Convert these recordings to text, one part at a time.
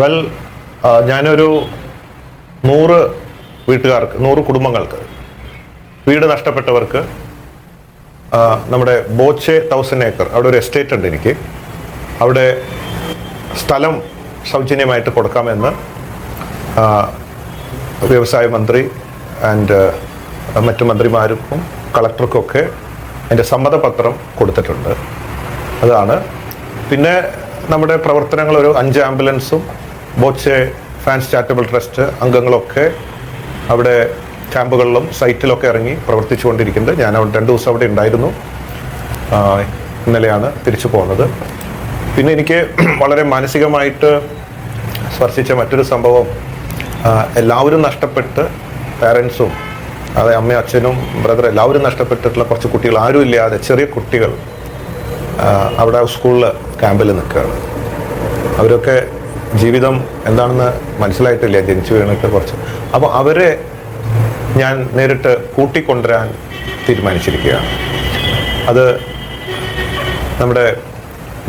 Well ഞാനൊരു നൂറ് വീട്ടുകാർക്ക് നൂറ് കുടുംബങ്ങൾക്ക് വീട് നഷ്ടപ്പെട്ടവർക്ക് നമ്മുടെ ബോച്ചെ തൗസൻഡ് ഏക്കർ അവിടെ ഒരു എസ്റ്റേറ്റ് ഉണ്ട് എനിക്ക്. അവിടെ സ്ഥലം സൗജന്യമായിട്ട് കൊടുക്കാമെന്ന് വ്യവസായ മന്ത്രി ആൻഡ് മറ്റു മന്ത്രിമാർക്കും കളക്ടർക്കൊക്കെ എന്റെ സമ്മതപത്രം കൊടുത്തിട്ടുണ്ട്. അതാണ്. പിന്നെ നമ്മുടെ പ്രവർത്തനങ്ങൾ ഒരു അഞ്ച് ആംബുലൻസും ബോച്ചെ ഫാൻസ് ചാരിറ്റബിൾ ട്രസ്റ്റ് അംഗങ്ങളൊക്കെ അവിടെ ക്യാമ്പുകളിലും സൈറ്റിലൊക്കെ ഇറങ്ങി പ്രവർത്തിച്ചുകൊണ്ടിരിക്കുന്നുണ്ട് ഞാൻ അവിടെ രണ്ട് ദിവസം അവിടെ ഉണ്ടായിരുന്നു. ഇന്നലെയാണ് തിരിച്ചു പോകുന്നത് പിന്നെ എനിക്ക് വളരെ മാനസികമായിട്ട് സ്പർശിച്ച മറ്റൊരു സംഭവം എല്ലാവരും നഷ്ടപ്പെട്ട് പാരൻസും അതെ അമ്മയും അച്ഛനും ബ്രദർ എല്ലാവരും നഷ്ടപ്പെട്ടിട്ടുള്ള കുറച്ച് കുട്ടികൾ ആരും ഇല്ലാതെ ചെറിയ കുട്ടികൾ അവിടെ സ്കൂളിൽ ക്യാമ്പിൽ നിൽക്കുകയാണ്. അവരൊക്കെ ജീവിതം എന്താണെന്ന് മനസ്സിലായിട്ടില്ല ജനിച്ചു വീണിട്ട് കുറച്ച്. അപ്പോൾ അവരെ ഞാൻ നേരിട്ട് കൂട്ടിക്കൊണ്ടുവരാൻ തീരുമാനിച്ചിരിക്കുകയാണ്. അത് നമ്മുടെ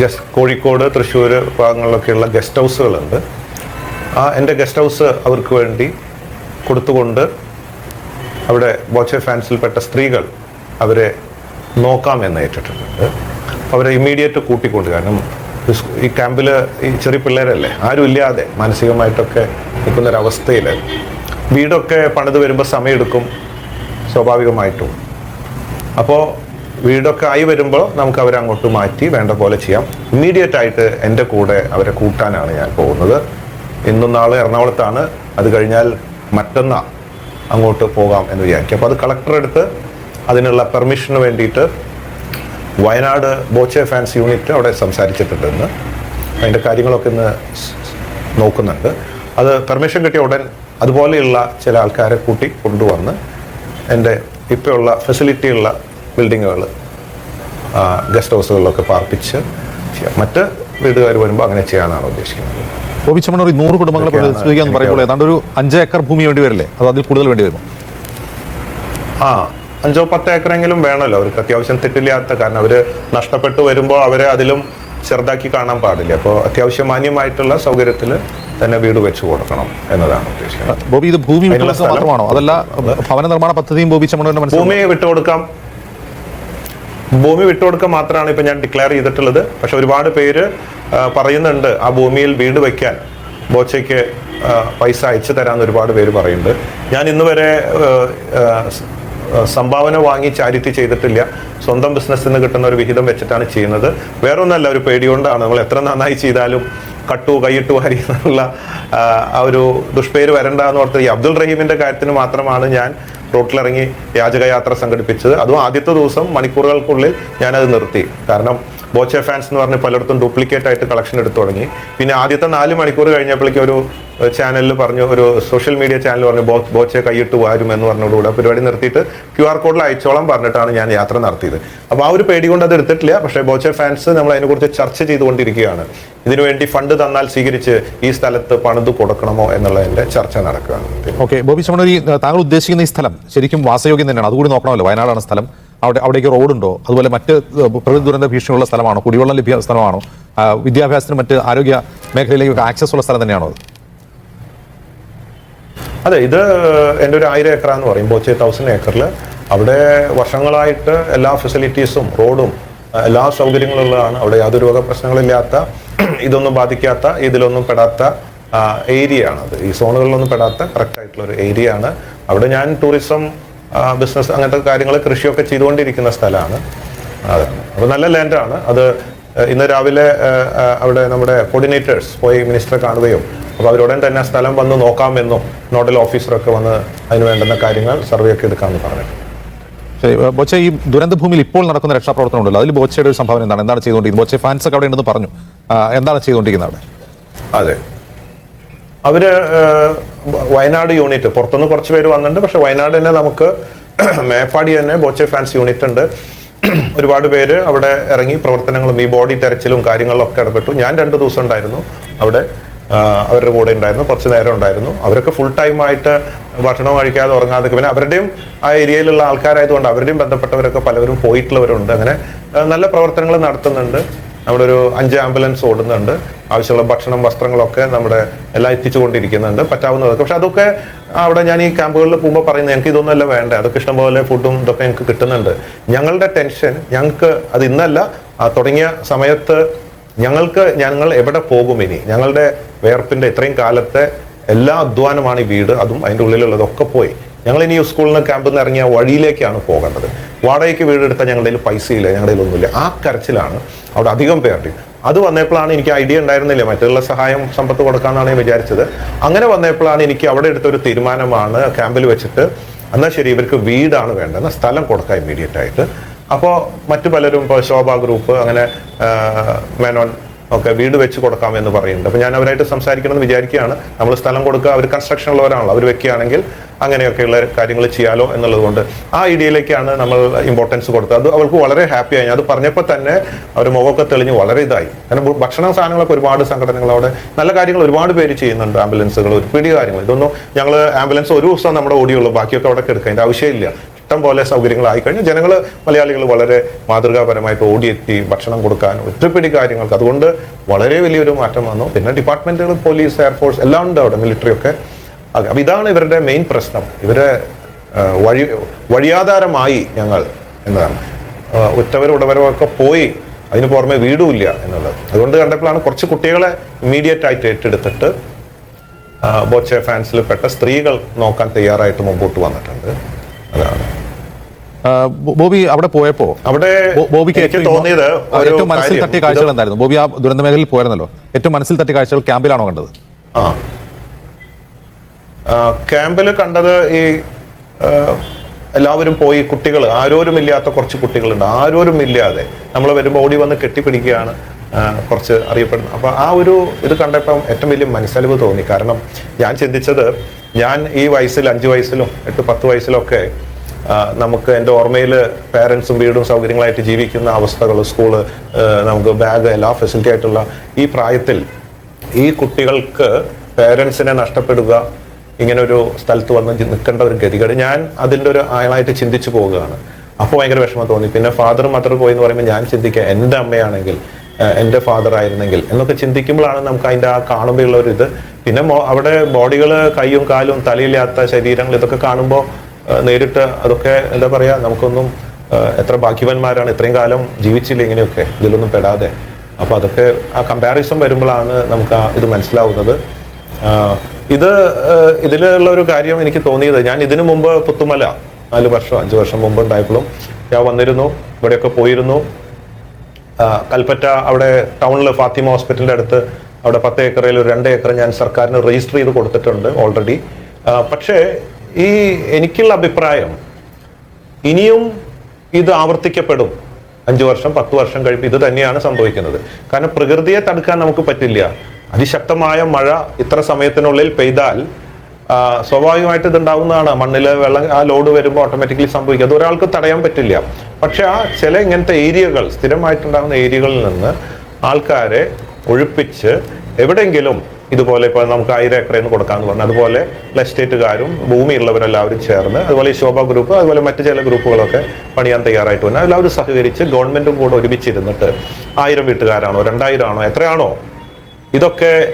ഗസ്റ്റ് കോഴിക്കോട് തൃശ്ശൂർ ഭാഗങ്ങളിലൊക്കെയുള്ള ഗസ്റ്റ് ഹൗസുകളുണ്ട്. ആ എന്റെ ഗസ്റ്റ് ഹൗസ് അവർക്ക് വേണ്ടി കൊടുത്തുകൊണ്ട് അവിടെ ബോച്ചെ ഫാൻസിൽപ്പെട്ട സ്ത്രീകൾ അവരെ നോക്കാമെന്ന് ഏറ്റിട്ടുണ്ട്. അവരെ ഇമ്മീഡിയറ്റ് കൂട്ടിക്കൊണ്ട് കാരണം ഈ ക്യാമ്പിൽ ഈ ചെറിയ പിള്ളേരല്ലേ ആരും ഇല്ലാതെ മാനസികമായിട്ടൊക്കെ നിൽക്കുന്ന നിൽക്കുന്നൊരവസ്ഥയിൽ വീടൊക്കെ പണിത് വരുമ്പോൾ സമയമെടുക്കും സ്വാഭാവികമായിട്ടും. അപ്പോൾ വീടൊക്കെ ആയി വരുമ്പോൾ നമുക്ക് അവരെ അങ്ങോട്ട് മാറ്റി വേണ്ട പോലെ ചെയ്യാം. ഇമ്മീഡിയറ്റ് ആയിട്ട് എന്റെ കൂടെ അവരെ കൂട്ടാനാണ് ഞാൻ പോകുന്നത്. ഇന്നും നാളെ എറണാകുളത്താണ്. അത് കഴിഞ്ഞാൽ മറ്റന്നാ അങ്ങോട്ട് പോകാം എന്ന് വിചാരിക്കും. അപ്പോൾ അത് കളക്ടറെടുത്ത് അതിനുള്ള പെർമിഷന് വേണ്ടിയിട്ട് വയനാട് ബോച്ചെ ഫാൻസ് യൂണിറ്റ് അവിടെ സംസാരിച്ചിട്ടുണ്ടെന്ന്. അതിന്റെ കാര്യങ്ങളൊക്കെ ഇന്ന് നോക്കുന്നുണ്ട്. അത് പെർമിഷൻ കിട്ടിയ ഉടൻ അതുപോലെയുള്ള ചില ആൾക്കാരെ കൂട്ടി കൊണ്ടുവന്ന് എന്റെ ഇപ്പോഴുള്ള ഫെസിലിറ്റിയുള്ള ബിൽഡിങ്ങുകൾ ഗസ്റ്റ് ഹൗസുകളിലൊക്കെ പാർപ്പിച്ച് മറ്റ് വീടുകാർ വരുമ്പോൾ അങ്ങനെ ചെയ്യാനാണ് ഉദ്ദേശിക്കുന്നത്. ബോബി നൂറ് കുടുംബങ്ങളെ ഇതൊക്കെയാണ് പ്രതിനിധീകരിക്കുക എന്ന് പറയുമ്പോൾ ഏതാണ്ട് ഒരു അഞ്ച് ഏക്കർ ഭൂമി വേണ്ടി വരില്ലേ? അത് അതിൽ കൂടുതൽ വേണ്ടി വരുമോ? ആ അഞ്ചോ പത്തോ ഏക്കറെങ്കിലും വേണമല്ലോ. അവർക്ക് അത്യാവശ്യം തെറ്റില്ലാത്ത കാരണം അവർ നഷ്ടപ്പെട്ടു വരുമ്പോൾ അവരെ അതിലും ചെറുതാക്കി കാണാൻ പാടില്ല. അപ്പോൾ അത്യാവശ്യം മാന്യമായിട്ടുള്ള സൗകര്യത്തിൽ തന്നെ വീട് വെച്ചു കൊടുക്കണം എന്നതാണ് ഉദ്ദേശിക്കുന്നത്. ബോബി ഇത് ഭൂമി മാത്രമാണോ? അതല്ല ഭവന നിർമ്മാണ പദ്ധതിയും ബോബി ഭൂമി വിട്ടുകൊടുക്കാം. ഭൂമി വിട്ടുകൊടുക്കാൻ മാത്രമാണ് ഇപ്പൊ ഞാൻ ഡിക്ലെയർ ചെയ്തിട്ടുള്ളത്. പക്ഷെ ഒരുപാട് പേര് പറയുന്നുണ്ട് ആ ഭൂമിയിൽ വീട് വെക്കാൻ ബോച്ചയ്ക്ക് പൈസ അയച്ചു തരാമെന്ന് ഒരുപാട് പേര് പറയുന്നുണ്ട്. ഞാൻ ഇന്ന് വരെ സംഭാവന വാങ്ങി ചാരിറ്റി ചെയ്തിട്ടില്ല. സ്വന്തം ബിസിനസ്സിൽ നിന്ന് കിട്ടുന്ന ഒരു വിഹിതം വെച്ചിട്ടാണ് ചെയ്യുന്നത്. വേറൊന്നല്ല ഒരു പേടികൊണ്ടാണ് നമ്മൾ എത്ര നന്നായി ചെയ്താലും കട്ടു കൈയിട്ടു ഹരി എന്നുള്ള ആ, ഒരു ദുഷ്പേര് വരണ്ട എന്ന് ഓർത്ത് ഈ അബ്ദുൾ റഹീമിന്റെ കാര്യത്തിന് മാത്രമാണ് ഞാൻ റോട്ടിലിറങ്ങി യാചകയാത്ര സംഘടിപ്പിച്ചത്. അതും ആദ്യത്തെ ദിവസം മണിക്കൂറുകൾക്കുള്ളിൽ ഞാനത് നിർത്തി. കാരണം ബോച്ചെ ഫാൻസ് എന്ന് പറഞ്ഞ് പലയിടത്തും ഡ്യൂപ്ലിക്കേറ്റ് ആയിട്ട് കളക്ഷൻ എടുത്തു തുടങ്ങി. പിന്നെ ആദ്യത്തെ നാല് മണിക്കൂർ കഴിഞ്ഞപ്പോഴേക്കും ഒരു ചാനലിൽ പറഞ്ഞു ഒരു സോഷ്യൽ മീഡിയ ചാനൽ പറഞ്ഞു ബോ ബോച്ചെ കൈയിട്ട് വാരും എന്ന് പറഞ്ഞുകൂടെ. പരിപാടി നിർത്തിയിട്ട് ക്യു ആർ കോഡിൽ അയച്ചോളം പറഞ്ഞിട്ടാണ് ഞാൻ യാത്ര നടത്തിയത്. അപ്പോൾ ആ ഒരു പേടി കൊണ്ട് അത് എടുത്തിട്ടില്ല. പക്ഷേ ബോച്ചെ ഫാൻസ് നമ്മൾ അതിനെക്കുറിച്ച് ചർച്ച ചെയ്തുകൊണ്ടിരിക്കുകയാണ്. ഇതിനുവേണ്ടി ഫണ്ട് തന്നാൽ സ്വീകരിച്ച് ഈ സ്ഥലത്ത് പണിത് കൊടുക്കണമോ എന്നുള്ളതിന്റെ ചർച്ച നടക്കുകയാണ്. ഓക്കെ ബോബി താങ്കൾ ഉദ്ദേശിക്കുന്ന ഈ സ്ഥലം ശരിക്കും വാസയോഗ്യം തന്നെയാണ്. അതുകൂടി നോക്കണമല്ലോ. വയനാടാണ് സ്ഥലം. അവിടെ അവിടേക്ക് റോഡുണ്ടോ? അതുപോലെ മറ്റ് പ്രകൃതി ദുരന്ത ഭീഷണിയുള്ള സ്ഥലമാണോ? കുടിവെള്ളം ലഭ്യ സ്ഥലമാണോ? വിദ്യാഭ്യാസത്തിന് മറ്റ് ആരോഗ്യ മേഖലയിലേക്ക് ആക്സസ് ഉള്ള സ്ഥലം തന്നെയാണോ അത്? അതെ ഇത് എന്റെ ഒരു ആയിരം ഏക്കർ എന്ന് പറയും. ബോച്ചെ തൗസൻഡ് ഏക്കറിൽ അവിടെ വർഷങ്ങളായിട്ട് എല്ലാ ഫെസിലിറ്റീസും റോഡും എല്ലാ സൗകര്യങ്ങളും ഉള്ളതാണ് അവിടെ യാതൊരു വക പ്രശ്നങ്ങളില്ലാത്ത ഇതൊന്നും ബാധിക്കാത്ത ഇതിലൊന്നും പെടാത്ത ഏരിയ ആണ് അത്. ഈ സോണുകളിലൊന്നും പെടാത്ത കറക്റ്റ് ആയിട്ടുള്ള ഒരു ഏരിയ ആണ് അവിടെ ഞാൻ ടൂറിസം ബിസിനസ് അങ്ങനത്തെ കാര്യങ്ങൾ കൃഷിയൊക്കെ ചെയ്തുകൊണ്ടിരിക്കുന്ന സ്ഥലമാണ്. അതെ. അപ്പോൾ നല്ല ലാൻഡാണ് അത് ഇന്ന് രാവിലെ അവിടെ നമ്മുടെ കോർഡിനേറ്റേഴ്സ് പോയി മിനിസ്റ്ററെ കാണുകയും അപ്പോൾ അവരോടൻ തന്നെ സ്ഥലം വന്ന് നോക്കാമെന്നും നോഡൽ ഓഫീസറൊക്കെ വന്ന് അതിന് വേണ്ടുന്ന കാര്യങ്ങൾ സർവേ ഒക്കെ എടുക്കാമെന്ന് പറഞ്ഞു ശരി. ബോച്ച ഈ ദുരന്ത ഭൂമിയിൽ ഇപ്പോൾ നടക്കുന്ന രക്ഷാപ്രവർത്തനം ഉണ്ടല്ലോ അതിൽ ബോച്ചയുടെ ഒരു സംഭാവന എന്താണ്? എന്താണ് ചെയ്തുകൊണ്ടിരിക്കുന്നത്? ബോച്ച ഫാൻസ് ഒക്കെ അവിടെ ഉണ്ടെന്ന് പറഞ്ഞു. എന്താണ് ചെയ്തുകൊണ്ടിരിക്കുന്നത് അവിടെ? അതെ. അവർ വയനാട് യൂണിറ്റ് പുറത്തുനിന്ന് കുറച്ച് പേര് വന്നിട്ടുണ്ട്. പക്ഷെ വയനാട് തന്നെ നമുക്ക് മേപ്പാടി തന്നെ ബോച്ചെ ഫാൻസ് യൂണിറ്റ് ഉണ്ട്. ഒരുപാട് പേര് അവിടെ ഇറങ്ങി പ്രവർത്തനങ്ങളും ഈ ബോഡി തെരച്ചിലും കാര്യങ്ങളിലൊക്കെ ഇടപെട്ടു. ഞാൻ രണ്ട് ദിവസം ഉണ്ടായിരുന്നു അവിടെ. അവരുടെ കൂടെ ഉണ്ടായിരുന്നു. കുറച്ച് നേരം ഉണ്ടായിരുന്നു. അവരൊക്കെ ഫുൾ ടൈം ആയിട്ട് ഭക്ഷണം കഴിക്കാതെ ഉറങ്ങാതെ പിന്നെ അവരുടെയും ആ ഏരിയയിലുള്ള ആൾക്കാരായതുകൊണ്ട് അവരുടെയും ബന്ധപ്പെട്ടവരൊക്കെ പലവരും പോയിട്ടുള്ളവരുണ്ട്. അങ്ങനെ നല്ല പ്രവർത്തനങ്ങൾ നടത്തുന്നുണ്ട്. നമ്മുടെ ഒരു അഞ്ച് ആംബുലൻസ് ഓടുന്നുണ്ട്. ആവശ്യമുള്ള ഭക്ഷണം വസ്ത്രങ്ങളൊക്കെ നമ്മുടെ എല്ലാം എത്തിച്ചുകൊണ്ടിരിക്കുന്നുണ്ട്. പറ്റാവുന്നതൊക്കെ. പക്ഷെ അതൊക്കെ അവിടെ ഞാൻ ഈ ക്യാമ്പുകളിൽ പോകുമ്പോൾ പറയുന്നത് ഞങ്ങൾക്ക് ഇതൊന്നുമല്ല വേണ്ട. അതൊക്കെ ഇഷ്ടംപോലെ ഫുഡും ഇതൊക്കെ ഞങ്ങൾക്ക് കിട്ടുന്നുണ്ട്. ഞങ്ങളുടെ ടെൻഷൻ ഞങ്ങൾക്ക് അത് ഇന്നല്ല തുടങ്ങിയ സമയത്ത് ഞങ്ങൾക്ക് ഞങ്ങൾ എവിടെ പോകും ഇനി? ഞങ്ങളുടെ വേർപ്പിന്റെ ഇത്രയും കാലത്തെ എല്ലാ അധ്വാനമാണ് ഈ വീട്. അതും അതിന്റെ ഉള്ളിലുള്ളതൊക്കെ പോയി. ഞങ്ങൾ ഇനി സ്കൂളിൽ നിന്ന് ക്യാമ്പിൽ നിന്ന് ഇറങ്ങിയ വഴിയിലേക്കാണ് പോകേണ്ടത്. വാടകയ്ക്ക് വീടെടുത്ത ഞങ്ങളുടെ കയ്യിൽ പൈസയില്ല ഞങ്ങളുടെ ഒന്നുമില്ല. ആ കരച്ചിലാണ് അവിടെ അധികം പേരുടെ അത് വന്നപ്പോഴാണ് എനിക്ക് ഐഡിയ ഉണ്ടായിരുന്നില്ല. മറ്റുള്ള സഹായം സമ്പത്ത് കൊടുക്കാമെന്നാണ് ഞാൻ വിചാരിച്ചത്. അങ്ങനെ വന്നപ്പോഴാണ് എനിക്ക് അവിടെ എടുത്തൊരു തീരുമാനമാണ് ക്യാമ്പിൽ വെച്ചിട്ട് എന്നാൽ ശരി ഇവർക്ക് വീടാണ് വേണ്ടത് സ്ഥലം കൊടുക്കാം ഇമ്മീഡിയറ്റ് ആയിട്ട്. അപ്പോൾ മറ്റു പലരും ഇപ്പോൾ ശോഭ ഗ്രൂപ്പ് അങ്ങനെ മേനോൻ ഒക്കെ വീട് വെച്ച് കൊടുക്കാമെന്ന് പറയുന്നുണ്ട്. അപ്പോൾ ഞാൻ അവരായിട്ട് സംസാരിക്കണമെന്ന് വിചാരിക്കുകയാണ്. നമ്മൾ സ്ഥലം കൊടുക്കുക അവർ കൺസ്ട്രക്ഷൻ ഉള്ളവരാണല്ലോ അവർ വെക്കുകയാണെങ്കിൽ അങ്ങനെയൊക്കെയുള്ള കാര്യങ്ങൾ ചെയ്യാലോ എന്നുള്ളത് കൊണ്ട് ആ ഐഡിയയിലേക്കാണ് നമ്മൾ ഇമ്പോർട്ടൻസ് കൊടുത്തത്. അത് അവൾക്ക് വളരെ ഹാപ്പി ആയി. അത് പറഞ്ഞപ്പോൾ തന്നെ അവർ മുഖമൊക്കെ തെളിഞ്ഞ് വളരെ ഇതായി. കാരണം ഭക്ഷണ സാധനങ്ങളൊക്കെ ഒരുപാട് സംഘടനകൾ അവിടെ നല്ല കാര്യങ്ങൾ ഒരുപാട് പേര് ചെയ്യുന്നുണ്ട്. ആംബുലൻസുകൾ ഒരു പിടി കാര്യങ്ങൾ. ഇതൊന്നും ഞങ്ങൾ ആംബുലൻസ് ഒരു ദിവസം നമ്മുടെ ഓടിയുള്ളൂ. ബാക്കിയൊക്കെ അവിടെ എടുക്കുക അതിന്റെ ആവശ്യമില്ല. ഇഷ്ടം പോലെ സൗകര്യങ്ങളായി കഴിഞ്ഞാൽ ജനങ്ങൾ മലയാളികൾ വളരെ മാതൃകാപരമായിട്ട് ഓടിയെത്തി ഭക്ഷണം കൊടുക്കാൻ ഒറ്റപ്പിടി കാര്യങ്ങൾക്ക്. അതുകൊണ്ട് വളരെ വലിയൊരു മാറ്റം വന്നു. പിന്നെ ഡിപ്പാർട്ട്മെന്റുകൾ പോലീസ് എയർഫോഴ്സ് എല്ലാം ഉണ്ട് അവിടെ. മിലിറ്ററി ഒക്കെ. അപ്പൊ ഇതാണ് ഇവരുടെ മെയിൻ പ്രശ്നം. ഇവരെ വഴി വഴിയാധാരമായി ഞങ്ങൾ എന്നതാണ്. ഉറ്റവരും ഉടവരും ഒക്കെ പോയി അതിന് പുറമെ വീടുമില്ല എന്നുള്ളത്. അതുകൊണ്ട് കണ്ടപ്പോഴാണ് കുറച്ച് കുട്ടികളെ ഇമ്മീഡിയറ്റ് ആയിട്ട് ഏറ്റെടുത്തിട്ട് ബോച്ചെ ഫാൻസിൽ പെട്ട സ്ത്രീകൾ നോക്കാൻ തയ്യാറായിട്ട് മുമ്പോട്ട് വന്നിട്ടുണ്ട്. അതാണ്. ബോബി അവിടെ പോയപ്പോ അവിടെ ബോബിക്ക് ഏറ്റവും തോന്നിയത് ഏറ്റവും മനസ്സിൽ തട്ടിയ കാഴ്ചകൾ എന്തായിരുന്നു? ബോബി ആ ദുരന്ത മേഖലയിൽ പോയിരുന്നല്ലോ ഏറ്റവും മനസ്സിൽ തട്ടിയ കാഴ്ചകൾ ക്യാമ്പിലാണോ കണ്ടത്? ആ. ക്യാമ്പിൽ കണ്ടത് ഈ എല്ലാവരും പോയി കുട്ടികൾ ആരോരുമില്ലാത്ത കുറച്ച് കുട്ടികളുണ്ട്. ആരോരുമില്ലാതെ നമ്മൾ വരുമ്പോൾ ഓടി വന്ന് കെട്ടിപ്പിടിക്കുകയാണ് കുറച്ച് അറിയപ്പെടുന്നത്. അപ്പോൾ ആ ഒരു ഇത് കണ്ടപ്പം ഏറ്റവും വലിയ മനസ്സലിവ് തോന്നി. കാരണം ഞാൻ ചിന്തിച്ചത് ഞാൻ ഈ വയസ്സിൽ അഞ്ച് വയസ്സിലും എട്ട് പത്ത് വയസ്സിലൊക്കെ നമുക്ക് എന്റെ ഓർമ്മയിൽ പേരൻസും വീടും സൗകര്യങ്ങളായിട്ട് ജീവിക്കുന്ന അവസ്ഥകൾ സ്കൂൾ നമുക്ക് ബാഗ് എല്ലാ ഫെസിലിറ്റി ആയിട്ടുള്ള ഈ പ്രായത്തിൽ ഈ കുട്ടികൾക്ക് പേരൻസിനെ നഷ്ടപ്പെടുക ഇങ്ങനെ ഒരു സ്ഥലത്ത് വന്ന് നിൽക്കേണ്ട ഒരു ഗതികേട്. ഞാൻ അതിന്റെ ഒരു ആളായിട്ട് ചിന്തിച്ചു പോവുകയാണ്. അപ്പോൾ ഭയങ്കര വിഷമം തോന്നി. പിന്നെ ഫാദർ മദർ പോയി എന്ന് പറയുമ്പോൾ ഞാൻ ചിന്തിക്കുക എന്റെ അമ്മയാണെങ്കിൽ എന്റെ ഫാദർ ആയിരുന്നെങ്കിൽ എന്നൊക്കെ ചിന്തിക്കുമ്പോഴാണ് നമുക്ക് അതിന്റെ ആ കാണുമ്പോഴുള്ള ഒരു ഇത്. പിന്നെ അവിടെ ബോഡികൾ കൈയും കാലും തലയില്ലാത്ത ശരീരങ്ങൾ ഇതൊക്കെ കാണുമ്പോൾ നേരിട്ട് അതൊക്കെ എന്താ പറയുക നമുക്കൊന്നും എത്ര ഭാഗ്യവാന്മാരാണ് ഇത്രയും കാലം ജീവിച്ചില്ല ഇങ്ങനെയൊക്കെ ഇതിലൊന്നും പെടാതെ. അപ്പോൾ അതൊക്കെ ആ കമ്പാരിസൺ വരുമ്പോഴാണ് നമുക്ക് ആ ഇത് മനസ്സിലാവുന്നത്. ഇത് ഇതിലുള്ള ഒരു കാര്യം എനിക്ക് തോന്നിയത്. ഞാൻ ഇതിനു മുമ്പ് പുത്തുമല നാല് വർഷം അഞ്ച് വർഷം മുമ്പ് ഉണ്ടായപ്പോഴും ഞാൻ വന്നിരുന്നു ഇവിടെയൊക്കെ പോയിരുന്നു. കൽപ്പറ്റ അവിടെ ടൗണിൽ ഫാത്തിമ ഹോസ്പിറ്റലിന്റെ അടുത്ത് അവിടെ പത്ത് ഏക്കറിൽ ഒരു രണ്ട് ഏക്കർ ഞാൻ സർക്കാരിന് രജിസ്റ്റർ ചെയ്ത് കൊടുത്തിട്ടുണ്ട് ഓൾറെഡി പക്ഷേ ഈ എനിക്കുള്ള അഭിപ്രായം ഇനിയും ഇത് ആവർത്തിക്കപ്പെടും. അഞ്ചു വർഷം പത്ത് വർഷം കഴിപ്പ് ഇത് തന്നെയാണ് സംഭവിക്കുന്നത്. കാരണം പ്രകൃതിയെ തടുക്കാൻ നമുക്ക് പറ്റില്ല. അതിശക്തമായ മഴ ഇത്ര സമയത്തിനുള്ളിൽ പെയ്താൽ സ്വാഭാവികമായിട്ട് ഇത് ഉണ്ടാവുന്നതാണ് മണ്ണിൽ വെള്ളം ആ ലോഡ് വരുമ്പോൾ ഓട്ടോമാറ്റിക്കലി സംഭവിക്കും. അത് ഒരാൾക്ക് തടയാൻ പറ്റില്ല. പക്ഷെ ആ ചില ഇങ്ങനത്തെ ഏരിയകൾ സ്ഥിരമായിട്ടുണ്ടാകുന്ന ഏരിയകളിൽ നിന്ന് ആൾക്കാരെ ഒഴിപ്പിച്ച് എവിടെയെങ്കിലും ഇതുപോലെ ഇപ്പോൾ നമുക്ക് ആയിരം ഏക്കറേന്ന് കൊടുക്കാമെന്ന് പറഞ്ഞു അതുപോലെ എസ്റ്റേറ്റുകാരും ഭൂമിയുള്ളവരെല്ലാവരും ചേർന്ന് അതുപോലെ ഈ ശോഭ ഗ്രൂപ്പ് അതുപോലെ മറ്റു ചില ഗ്രൂപ്പുകളൊക്കെ പണിയാൻ തയ്യാറായിട്ട് വന്നു. എല്ലാവരും സഹകരിച്ച് ഗവൺമെന്റും കൂടെ ഒരുമിച്ചിരുന്നിട്ട് ആയിരം വീട്ടുകാരാണോ രണ്ടായിരം ആണോ എത്രയാണോ ഇതൊക്കെ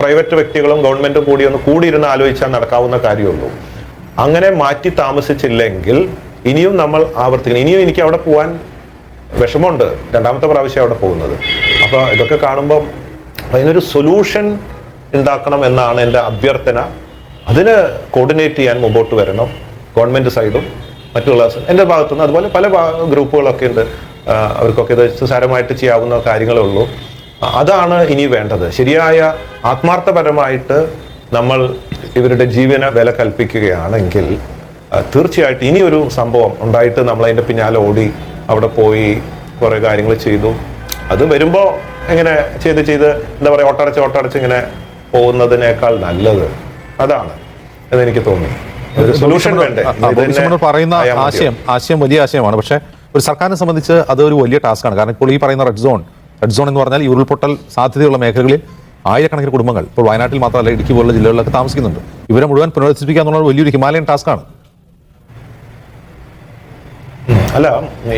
പ്രൈവറ്റ് വ്യക്തികളും ഗവൺമെന്റും കൂടി ഒന്ന് കൂടിയിരുന്ന് ആലോചിച്ചാൽ നടക്കാവുന്ന കാര്യമുള്ളൂ. അങ്ങനെ മാറ്റി താമസിച്ചില്ലെങ്കിൽ ഇനിയും നമ്മൾ ആവർത്തിക്കണം. ഇനിയും എനിക്ക് അവിടെ പോകാൻ വിഷമമുണ്ട്. രണ്ടാമത്തെ പ്രാവശ്യം അവിടെ പോകുന്നത്. അപ്പോൾ ഇതൊക്കെ കാണുമ്പം അതിനൊരു സൊല്യൂഷൻ ഉണ്ടാക്കണം എന്നാണ് എന്റെ അഭ്യർത്ഥന. അതിന് കോർഡിനേറ്റ് ചെയ്യാൻ മുമ്പോട്ട് വരണം. ഗവൺമെന്റ് സൈഡും മറ്റുള്ള എന്റെ ഭാഗത്തുനിന്ന്. അതുപോലെ പല ഗ്രൂപ്പുകളൊക്കെ ഉണ്ട്. അവർക്കൊക്കെ ഇത് സാരമായിട്ട് ചെയ്യാവുന്ന കാര്യങ്ങളേ ഉള്ളൂ. അതാണ് ഇനി വേണ്ടത്. ശരിയായ ആത്മാർത്ഥപരമായിട്ട് നമ്മൾ ഇവരുടെ ജീവന വില കൽപ്പിക്കുകയാണെങ്കിൽ തീർച്ചയായിട്ടും ഇനി ഒരു സംഭവം ഉണ്ടായിട്ട് നമ്മൾ അതിന്റെ പിന്നാലെ ഓടി അവിടെ പോയി കുറേ കാര്യങ്ങൾ ചെയ്തു. അത് വരുമ്പോൾ ഇങ്ങനെ ചെയ്ത് ചെയ്ത് എന്താ പറയുക ഒട്ടടച്ച് ഒട്ടടച്ച് ഇങ്ങനെ പോകുന്നതിനേക്കാൾ നല്ലത്. അതാണ് എന്ന് എനിക്ക് തോന്നി. ഒരു സൊല്യൂഷൻ വേണ്ടേ? പറയുന്ന ആശയം ആശയം വലിയ ആശയമാണ്. പക്ഷേ ഒരു സർക്കാരിനെ സംബന്ധിച്ച് അത് ഒരു വലിയ ടാസ്ക്കാണ്. കാരണം ഇപ്പോൾ ഈ പറയുന്ന റെഡ് സോൺ റെഡ് സോൺ എന്ന് പറഞ്ഞാൽ ഈ ഉരുൾപൊട്ടൽ സാധ്യതയുള്ള മേഖലകളിൽ ആയിരക്കണക്കിന് കുടുംബങ്ങൾ ഇപ്പോൾ വയനാട്ടിൽ മാത്രമല്ല ഇടുക്കി പോലുള്ള ജില്ലകളിലൊക്കെ താമസിക്കുന്നുണ്ട്. ഇവരെ മുഴുവൻ പുനരധിപ്പിക്കുക എന്നുള്ളത് വലിയൊരു ഹിമാലയൻ ടാസ്ക്കാണ് അല്ല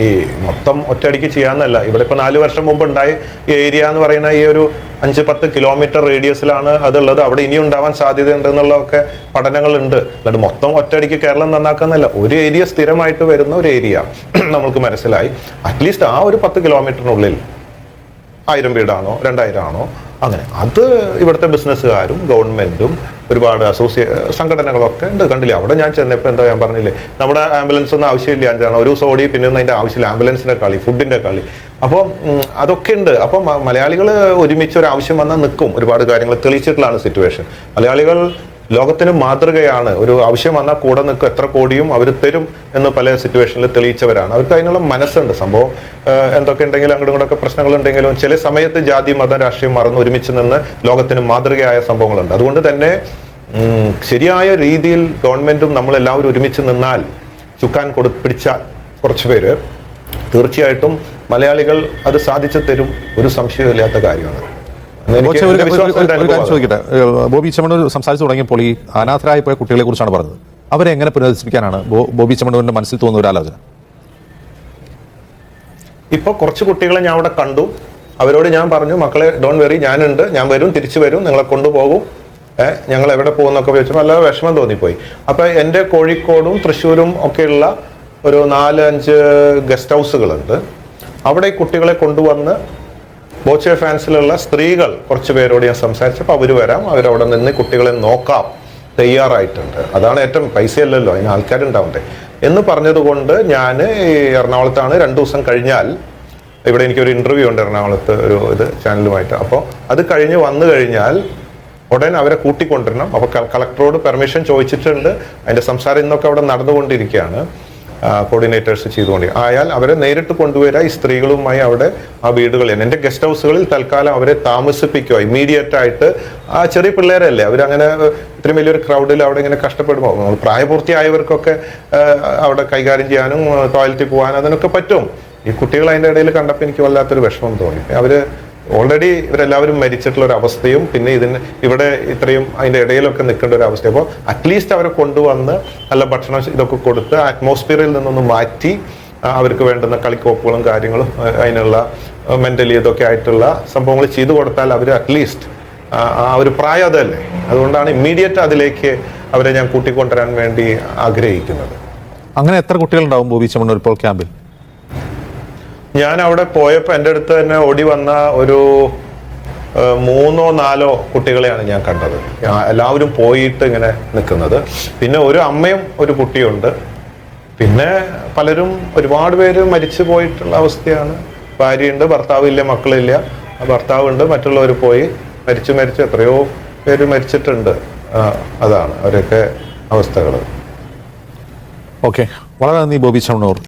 ഈ മൊത്തം ഒറ്റയടിക്ക് ചെയ്യാന്നല്ല ഇവിടെ ഇപ്പൊ നാല് വർഷം മുമ്പ് ഉണ്ടായ ഏരിയ എന്ന് പറയുന്ന ഈ ഒരു അഞ്ച് പത്ത് കിലോമീറ്റർ റേഡിയസിലാണ് അതുള്ളത്. അവിടെ ഇനി ഉണ്ടാവാൻ സാധ്യത ഉണ്ടെന്നുള്ളതൊക്കെ പഠനങ്ങൾ പഠനങ്ങളുണ്ട്. അല്ലാണ്ട് മൊത്തം ഒറ്റയടിക്ക് കേരളം നന്നാക്കാന്നല്ല. ഒരു ഏരിയ സ്ഥിരമായിട്ട് വരുന്ന ഒരു ഏരിയ. നമ്മൾക്ക് മനസ്സിലായി. അറ്റ്ലീസ്റ്റ് ആ ഒരു പത്ത് കിലോമീറ്ററിനുള്ളിൽ ആയിരം വീടാണോ രണ്ടായിരം ആണോ അങ്ങനെ. അത് ഇവിടുത്തെ ബിസിനസ്സുകാരും ഗവൺമെന്റും ഒരുപാട് അസോസിയേ സംഘടനകളൊക്കെ ഉണ്ട്. കണ്ടില്ലേ? അവിടെ ഞാൻ ചെന്നപ്പോൾ എന്താ ഞാൻ പറഞ്ഞില്ലേ? നമ്മുടെ ആംബുലൻസ് ഒന്നും ആവശ്യമില്ല അഞ്ചാണ്. ഒരു ഓടി പിന്നെ ഒന്നും അതിന്റെ ആവശ്യമില്ല. ആംബുലൻസിന്റെ കളി ഫുഡിന്റെ കളി. അപ്പോൾ അതൊക്കെ ഉണ്ട്. അപ്പം മലയാളികൾ ഒരുമിച്ച് ഒരു ആവശ്യം വന്നാൽ നിൽക്കും ഒരുപാട് കാര്യങ്ങൾ തെളിയിച്ചിട്ടുള്ളതാണ് സിറ്റുവേഷൻ മലയാളികൾ ലോകത്തിന് മാതൃകയാണ്. ഒരു ആവശ്യം വന്നാൽ കൂടെ നിൽക്കും എത്ര കോടിയും അവർ തരും എന്ന് പല സിറ്റുവേഷനിൽ തെളിയിച്ചവരാണ്. അവർക്ക് അതിനുള്ള മനസ്സുണ്ട്. സംഭവം എന്തൊക്കെ ഉണ്ടെങ്കിലും അങ്ങോട്ടും ഇങ്ങോട്ടൊക്കെ പ്രശ്നങ്ങൾ ഉണ്ടെങ്കിലും ചില സമയത്ത് ജാതി മത രാഷ്ട്രീയം മറന്ന് ഒരുമിച്ച് നിന്ന് ലോകത്തിന് മാതൃകയായ സംഭവങ്ങളുണ്ട്. അതുകൊണ്ട് തന്നെ ശരിയായ രീതിയിൽ ഗവൺമെന്റും നമ്മളെല്ലാവരും ഒരുമിച്ച് നിന്നാൽ ചുക്കാൻ കൊടു പിടിച്ച കുറച്ച് പേര് തീർച്ചയായിട്ടും മലയാളികൾ അത് സാധിച്ചു തരും. ഒരു സംശയമില്ലാത്ത കാര്യമാണ്. ഒരു കാര്യം ചോദിക്കട്ടെ. ബോബി ചെമ്മണ്ണൂർ സംസാരിച്ചു തുടങ്ങിയപ്പോൾ ഈ അനാഥരായി പോയ കുട്ടികളെ കുറിച്ചാണ് പറഞ്ഞത്. അവരെ എങ്ങനെ പുനരധിപ്പിക്കാനാണ് ബോബി ചെമ്മണ്ണൂരിന്റെ മനസ്സിൽ തോന്നുന്ന ഒരു ആലോചന? ഇപ്പൊ കുറച്ച് കുട്ടികളെ ഞാൻ അവിടെ കണ്ടു. അവരോട് ഞാൻ പറഞ്ഞു മക്കളെ ഡോൺ വെറി ഞാനുണ്ട്. ഞാൻ വരും തിരിച്ചു വരും നിങ്ങളെ കൊണ്ടുപോകും. ഏഹ് ഞങ്ങൾ എവിടെ പോകുന്നൊക്കെ ചോദിച്ചപ്പോൾ നല്ല വിഷമം തോന്നിപ്പോയി. അപ്പൊ എന്റെ കോഴിക്കോടും തൃശ്ശൂരും ഒക്കെയുള്ള ഒരു നാല് അഞ്ച് ഗസ്റ്റ് ഹൗസുകളുണ്ട്. അവിടെ കുട്ടികളെ കൊണ്ടുവന്ന് ബോച്ചെ ഫാൻസിലുള്ള സ്ത്രീകൾ കുറച്ച് പേരോട് ഞാൻ സംസാരിച്ചപ്പോൾ അവർ വരാം. അവരവിടെ നിന്ന് കുട്ടികളെ നോക്കാം. തയ്യാറായിട്ടുണ്ട്. അതാണ് ഏറ്റവും പൈസയല്ലല്ലോ അതിന് ആൾക്കാരുണ്ടാവണ്ടേ. എന്ന് പറഞ്ഞതുകൊണ്ട് ഞാൻ എറണാകുളത്താണ് രണ്ടു ദിവസം കഴിഞ്ഞാൽ ഇവിടെ എനിക്കൊരു ഇന്റർവ്യൂ ഉണ്ട് എറണാകുളത്ത് ഒരു ഇത് ചാനലുമായിട്ട് അപ്പോൾ അത് കഴിഞ്ഞ് വന്നു കഴിഞ്ഞാൽ ഉടൻ അവരെ കൂട്ടിക്കൊണ്ടിരണം അപ്പോൾ കളക്ടറോട് പെർമിഷൻ ചോദിച്ചിട്ടുണ്ട്. അതിന്റെ സംസാരം ഇന്നൊക്കെ അവിടെ നടന്നുകൊണ്ടിരിക്കുകയാണ്. കോർഡിനേറ്റേഴ്സ് ചെയ്തുകൊണ്ട്. ആയാൽ അവരെ നേരിട്ട് കൊണ്ടുവരാ ഈ സ്ത്രീകളുമായി അവിടെ ആ വീടുകളിൽ. എന്റെ ഗസ്റ്റ് ഹൗസുകളിൽ തൽക്കാലം അവരെ താമസിപ്പിക്കുക. ഇമ്മീഡിയറ്റ് ആയിട്ട് ആ ചെറിയ പിള്ളേരല്ലേ അവരങ്ങനെ ഇത്രയും വലിയൊരു ക്രൗഡിൽ അവിടെ ഇങ്ങനെ കഷ്ടപ്പെടുമോ പ്രായപൂർത്തിയായവർക്കൊക്കെ അവിടെ കൈകാര്യം ചെയ്യാനും ടോയ്ലറ്റിൽ പോകാനും അതിനൊക്കെ പറ്റും. ഈ കുട്ടികൾ അതിന്റെ ഇടയിൽ കണ്ടപ്പോൾ എനിക്ക് വല്ലാത്തൊരു വിഷമം തോന്നി. അവർ ഓൾറെഡി ഇവരെല്ലാവരും മരിച്ചിട്ടുള്ള ഒരു അവസ്ഥയും പിന്നെ ഇതിന് ഇവിടെ ഇത്രയും അതിന്റെ ഇടയിലൊക്കെ നിൽക്കേണ്ട ഒരു അവസ്ഥ അപ്പോൾ അറ്റ്ലീസ്റ്റ് അവരെ കൊണ്ടുവന്ന് നല്ല ഭക്ഷണം ഇതൊക്കെ കൊടുത്ത് അറ്റ്മോസ്ഫിയറിൽ നിന്നൊന്ന് മാറ്റി അവർക്ക് വേണ്ടുന്ന കളിക്കോപ്പുകളും കാര്യങ്ങളും അതിനുള്ള മെന്റലി ഇതൊക്കെ ആയിട്ടുള്ള സംഭവങ്ങൾ ചെയ്തു കൊടുത്താൽ അവർ അറ്റ്ലീസ്റ്റ് ആ ഒരു പ്രായം അതല്ലേ? അതുകൊണ്ടാണ് ഇമ്മീഡിയറ്റ് അതിലേക്ക് അവരെ ഞാൻ കൂട്ടിക്കൊണ്ടുവരാൻ വേണ്ടി ആഗ്രഹിക്കുന്നത്. അങ്ങനെ എത്ര കുട്ടികളുണ്ടാവും ബോബി ചെമ്മണ്ണൂർ ഇപ്പോൾ ക്യാമ്പിൽ? ഞാൻ അവിടെ പോയപ്പോൾ എന്റെ അടുത്ത് തന്നെ ഓടി വന്ന ഒരു മൂന്നോ നാലോ കുട്ടികളെയാണ് ഞാൻ കണ്ടത്. എല്ലാവരും പോയിട്ട് ഇങ്ങനെ നിൽക്കുന്നത്. പിന്നെ ഒരു അമ്മയും ഒരു കുട്ടിയുണ്ട്. പിന്നെ പലരും ഒരുപാട് പേര് മരിച്ചു പോയിട്ടുള്ള അവസ്ഥയാണ്. ഭാര്യയുണ്ട് ഭർത്താവില്ല മക്കളില്ല. ഭർത്താവുണ്ട് മറ്റുള്ളവർ പോയി മരിച്ചു മരിച്ചു എത്രയോ പേര് മരിച്ചിട്ടുണ്ട്. അതാണ് അവരൊക്കെ അവസ്ഥകൾ ഓക്കെ. വളരെ നന്ദി ബോബി ചെമ്മണ്ണൂർ